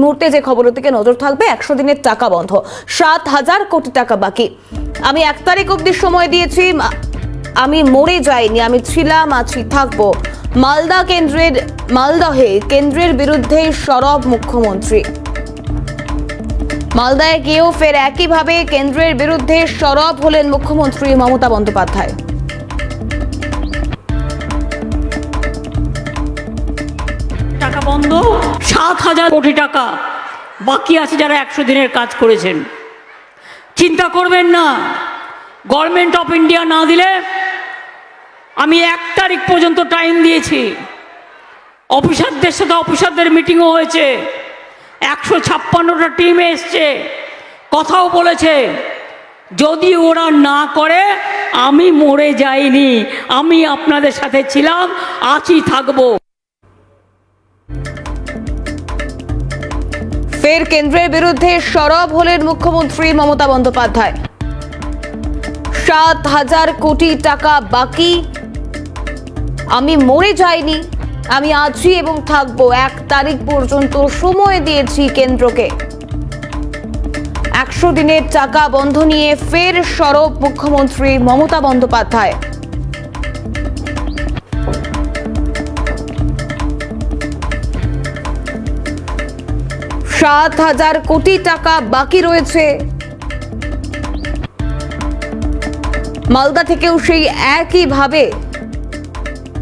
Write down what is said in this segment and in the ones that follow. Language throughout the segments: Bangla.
মুহূর্তে যে খবরের দিকে নজর থাকবে, একশো দিনের টাকা বন্ধ। সাত হাজার কোটি টাকা বাকি। আমি এক তারিখ অব্দি সময় দিয়েছি আমি মরে যাইনি, আমি ছিলাম, আছি, থাকব। মালদা কেন্দ্রের, মালদহে কেন্দ্রের বিরুদ্ধে সরব মুখ্যমন্ত্রী। মালদায় গিয়েও ফের একইভাবে কেন্দ্রের বিরুদ্ধে সরব হলেন মুখ্যমন্ত্রী মমতা বন্দ্যোপাধ্যায়। টাকা বন্ধ। সাত হাজার কোটি টাকা বাকি আছে যারা একশো দিনের কাজ করেছেন। চিন্তা করবেন না গভর্নমেন্ট অফ ইন্ডিয়া না দিলে আমি এক তারিখ পর্যন্ত টাইম দিয়েছি। অফিসারদের সাথে অফিসারদের মিটিংও হয়েছে। একশো ছাপ্পান্নটা টিম এসছে। কথাও বলেছে। যদি ওরা না করে, আমি মরে যাইনি। আমি আপনাদের সাথে ছিলাম, আছি থাকব। ফের কেন্দ্রের বিরুদ্ধে সরব হলেন মুখ্যমন্ত্রী মমতা বন্দ্যোপাধ্যায়। সাত হাজার কোটি টাকা বাকি। আমি মরে যাইনি, আমি আছি এবং থাকব। এক তারিখ পর্যন্ত সময় দিয়েছি কেন্দ্রকে। একশো দিনের টাকা বন্ধ নিয়ে ফের সরব মুখ্যমন্ত্রী মমতা বন্দ্যোপাধ্যায়। সাত হাজার কোটি টাকা বাকি রয়েছে। মালদা থেকেও সেই একইভাবে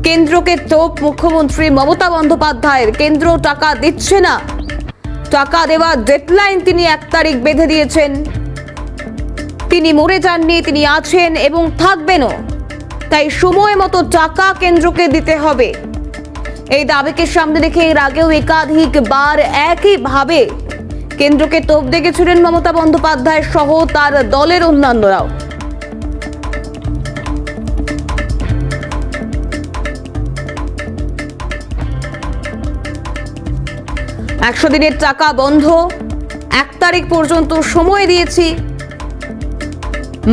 কেন্দ্রকে তোপ মুখ্যমন্ত্রী মমতা বন্দ্যোপাধ্যায়ের কেন্দ্র টাকা দিচ্ছে না। টাকা দেওয়া ডেডলাইন তিনি এক তারিখ বেঁধে দিয়েছেন। তিনি মরে যাননি, তিনি আছেন এবং থাকবেনও। তাই সময় মতো টাকা কেন্দ্রকে দিতে হবে। এই দাবিকে সামনে রেখে এর আগেও একাধিকবার একইভাবে কেন্দ্রকে তোপ দেখেছিলেন মমতা বন্দ্যোপাধ্যায় সহ তার দলের অন্যান্যরাও। একশো দিনের টাকা বন্ধ, এক তারিখ পর্যন্ত সময় দিয়েছি।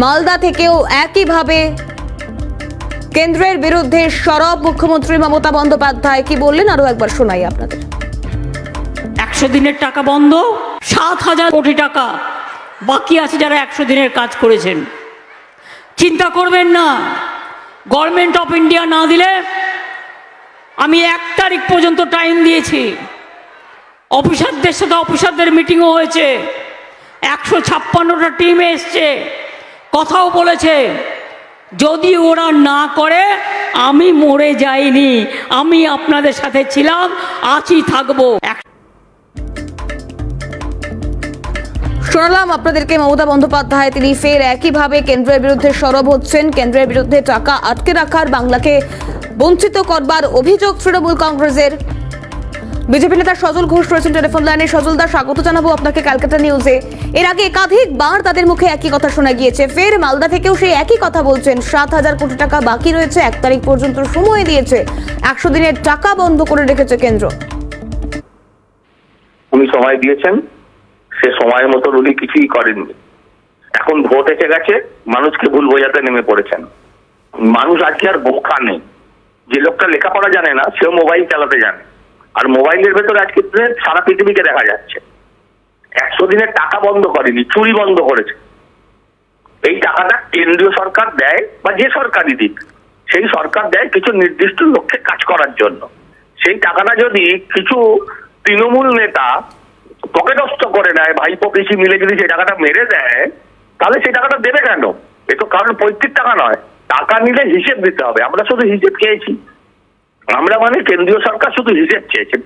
মালদা থেকেও একইভাবে কেন্দ্রের বিরুদ্ধে সরব মুখ্যমন্ত্রী মমতা বন্দ্যোপাধ্যায়। কি বললেন? আরও একবার শোনাই আপনাদের। একশো দিনের টাকা বন্ধ, সাত হাজার কোটি টাকা বাকি আছে যারা একশো দিনের কাজ করেছেন। চিন্তা করবেন না গভর্নমেন্ট অফ ইন্ডিয়া না দিলে আমি এক তারিখ পর্যন্ত টাইম দিয়েছি। অফিসারদের সাথে অফিসারদের মিটিংও হয়েছে। একশো ছাপ্পান্নটা টিম এসছে। কথাও বলেছে। যদি ওরা না করে, আমি মরে যাইনি। আমি আপনাদের সাথে ছিলাম, আছি, থাকব। শোনালাম আপনাদেরকে মমতা বন্দ্যোপাধ্যায়। তিনি ফের একইভাবে কেন্দ্রের বিরুদ্ধে সরব হচ্ছেন। কেন্দ্রের বিরুদ্ধে টাকা আটকে রাখার বাংলাকে বঞ্চিত করবার অভিযোগ তৃণমূল কংগ্রেসের। বিজেপি নেতা সজল ঘোষ রয়েছেন টেলিফোন লাইনে। সজল দা, স্বাগত জানাব আপনাকে ক্যালকাটা নিউজে। এর আগে একাধিকবার তাদের মুখে একই কথা শোনা গিয়েছে। ফের মালদা থেকেও সেই একই কথা বলছেন। সাত হাজার কোটি টাকা বাকি রয়েছে, এক তারিখ পর্যন্ত সময় দিয়েছে। একশো দিনের টাকা বন্ধ করে রেখেছে কেন্দ্র। উনি সময় দিয়েছেন। সে সময়ের মতো উনি কিছুই করেননি। এখন ভোট এসে গেছে, মানুষকে ভুল বোঝাতে নেমে পড়েছেন। মানুষ আজকে আর বোকা নেই। যে লোকটা লেখাপড়া জানে না, সেও মোবাইল চালাতে জানে। আর মোবাইলের ভেতরে আজকে সারা পৃথিবীকে দেখা যাচ্ছে। একশো দিনের টাকা বন্ধ করেনি, চুরি বন্ধ করেছে। এই টাকাটা কেন্দ্রীয় সরকার দেয় বা যে সরকারই দিক, সেই সরকার দেয় কিছু নির্দিষ্ট লক্ষ্যে কাজ করার জন্য। সেই টাকাটা যদি কিছু তৃণমূল নেতা পকেটস্থ করে নেয়, ভাইপো, পিসি মিলে যদি সেই টাকাটা মেরে দেয়, তাহলে সেই টাকাটা দেবে কেন? এ তো কারণ পৈতৃক টাকা নয়। টাকা নিলে হিসেব দিতে হবে। আমরা শুধু হিসেব চেয়েছি আমরা মানে কেন্দ্রীয় সরকার শুধু হিসেব চেয়েছেন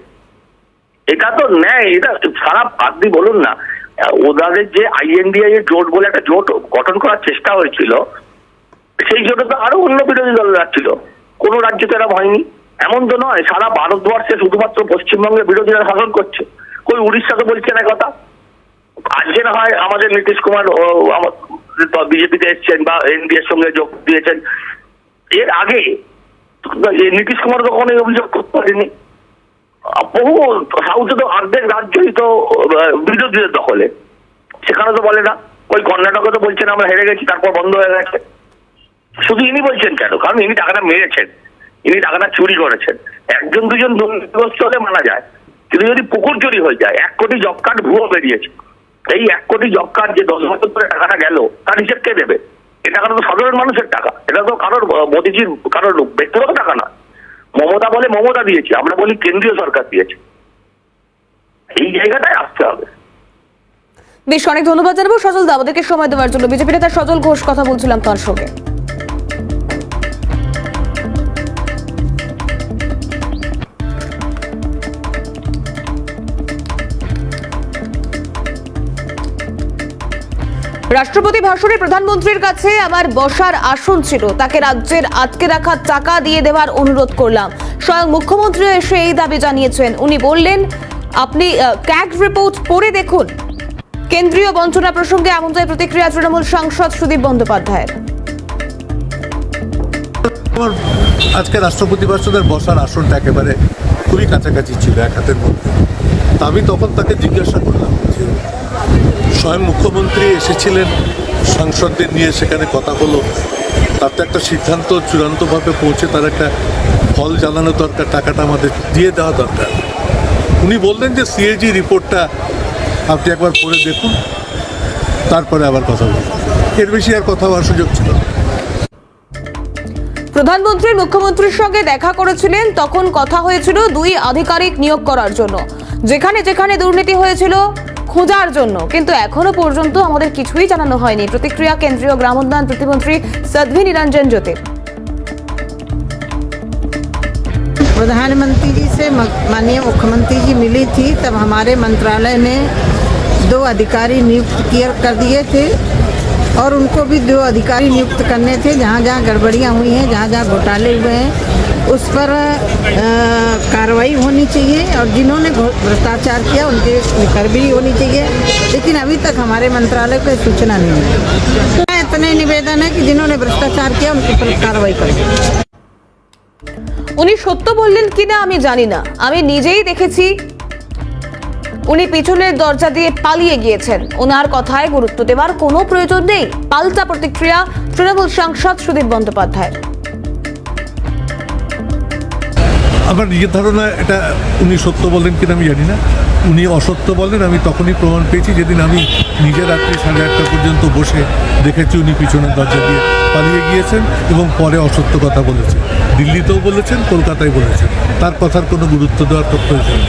এটা তো নেয় এটা সারা বাদ দিয়ে বলুন না। আহ, ওনাদের যে আইএনডিআই এর জোট বলে একটা জোট গঠন করার চেষ্টা হয়েছিল সেই জোটে তো আরও অন্য বিরোধী দল ছিল কোনো রাজ্যতে এরকম হয়নি। এমন তো নয় সারা ভারতবর্ষে শুধুমাত্র পশ্চিমবঙ্গে বিরোধীরা শাসন করছে। কই উড়িষ্যা তো বলছে না কথা। আজকে না হয় আমাদের নীতিশ কুমার বিজেপিতে এসছেন বা এনডিএর সঙ্গে যোগ দিয়েছেন। এর আগে নীতিশ কুমার তো কোনো অভিযোগ করতে পারেনি বহু সাউথে তো অর্ধেক রাজ্যই তো বিরোধীদের দখলে সেখানে তো বলে না ওই কর্ণাটকে তো বলছেন আমরা হেরে গেছি তারপর বন্ধ হয়ে গেছে শুধু ইনি বলছেন কেন কারণ ইনি টাকাটা মেরেছেন ইনি টাকাটা চুরি করেছেন একজন দুজন দুর্নীতিগ্রস্ত হলে মানা যায় কিন্তু যদি পুকুর চুরি হয়ে যায় এক কোটি জব কার্ড ভুয়ো বেরিয়েছে এই এক কোটি জব কার্ড যে দশ বছর ধরে টাকাটা গেল তার হিসেব কে দেবে এই টাকাটা তো সাধারণ মানুষের টাকা। এটা তো কারোর মোদীজির, কারোর ব্যক্তিগত টাকা না। মমতা বলে মমতা দিয়েছে, আমরা বলি কেন্দ্রীয় সরকার দিয়েছে। এই জায়গাটায় আসতে হবে। বেশ, অনেক ধন্যবাদ জানাব। সজল দা, আমাদেরকে সময় দেওয়ার জন্য। বিজেপি নেতা সজল ঘোষ কথা বলছিলাম তার সঙ্গে। রাষ্ট্রপতি ভাষণে প্রধানমন্ত্রীর কাছে আমার বসার আসন ছিল। তাকে রাজ্যের আটকে রাখা টাকা দিয়ে দেওয়ার অনুরোধ করলাম। স্বয়ং মুখ্যমন্ত্রী এসে এই দাবি জানিয়েছেন। উনি বললেন, আপনি ক্যাগ রিপোর্ট পড়ে দেখুন। কেন্দ্রীয় বঞ্চনা প্রসঙ্গে এমনটাই প্রতিক্রিয়া তৃণমূল সাংসদ সুদীপ বন্দ্যোপাধ্যায়ের। আজকে রাষ্ট্রপতি ভাষণের বসার আসনটা একেবারে খুবই কাছাকাছি ছিল এক হাতের মধ্যে। তা আমি তখন তাকে জিজ্ঞাসা করলাম স্বয়ং মুখ্যমন্ত্রী এসেছিলেন, সাংসদদের নিয়ে সেখানে কথা হলো। তার তো একটা সিদ্ধান্ত চূড়ান্তভাবে পৌঁছে তার একটা ফল জানানো দরকার, টাকাটা আমাদের দিয়ে দেওয়া দরকার। উনি বললেন যে, সিএজি রিপোর্টটা আপনি একবার পড়ে দেখুন, তারপরে আবার কথা বলুন। এর বেশি আর কথা হওয়ার সুযোগ ছিল প্রধানমন্ত্রী মুখ্যমন্ত্রীর সঙ্গে দেখা করেছিলেন, তখন কথা হয়েছিল দুই আধিকারিক নিয়োগ করার জন্য। যেখানে যেখানে দুর্নীতি হয়েছিল খোঁজার জন্য কিন্তু এখনো পর্যন্ত আমাদের কিছুই জানানো হয়নি প্রতিক্রিয়া কেন্দ্রীয় গ্রামোন্নয়ন প্রতিমন্ত্রী সদভি নিরঞ্জন জ্যোতির प्रधानमंत्री जी से म- माननीय मुख्यमंत्री जी मिली थी तब हमारे मंत्रालय ने दो अधिकारी नियुक्त किया कर दिए थे और उनको भी दो अधिकारी नियुक्त करने थे जहाँ जहाँ गड़बड़ियाँ हुई हैं जहाँ जहाँ घोटाले हुए हैं उस पर अ, कार्रवाई होनी चाहिए और जिन्होंने घो- भ्रष्टाचार किया उनके कर भी होनी चाहिए लेकिन अभी तक हमारे मंत्रालय को ये सूचना नहीं मिली इतने निवेदन है कि जिन्होंने भ्रष्टाचार किया उनके ऊपर कार्रवाई करें উনি সত্য বললেন কিনা আমি জানি না আমি নিজেই দেখেছি উনি পিছনের দরজা দিয়ে পালিয়ে গিয়েছেন ওনার কথায় গুরুত্ব দেওয়ার কোনো প্রয়োজন নেই পাল্টা প্রতিক্রিয়া তৃণমূল সাংসদ সুদীপ বন্দ্যোপাধ্যায় আমার নিজের ধারণা এটা উনি সত্য বলেন কিনা আমি জানি না। উনি অসত্য বলেন, আমি তখনই প্রমাণ পেয়েছি যেদিন আমি নিজে রাত্রি সাড়ে আটটা পর্যন্ত বসে দেখেছি উনি পিছনের দরজা দিয়ে পালিয়ে গিয়েছেন এবং পরে অসত্য কথা বলেছেন। দিল্লিতেও বলেছেন, কলকাতায় বলেছেন। তার কথার কোনো গুরুত্ব দেওয়ার তো প্রয়োজন।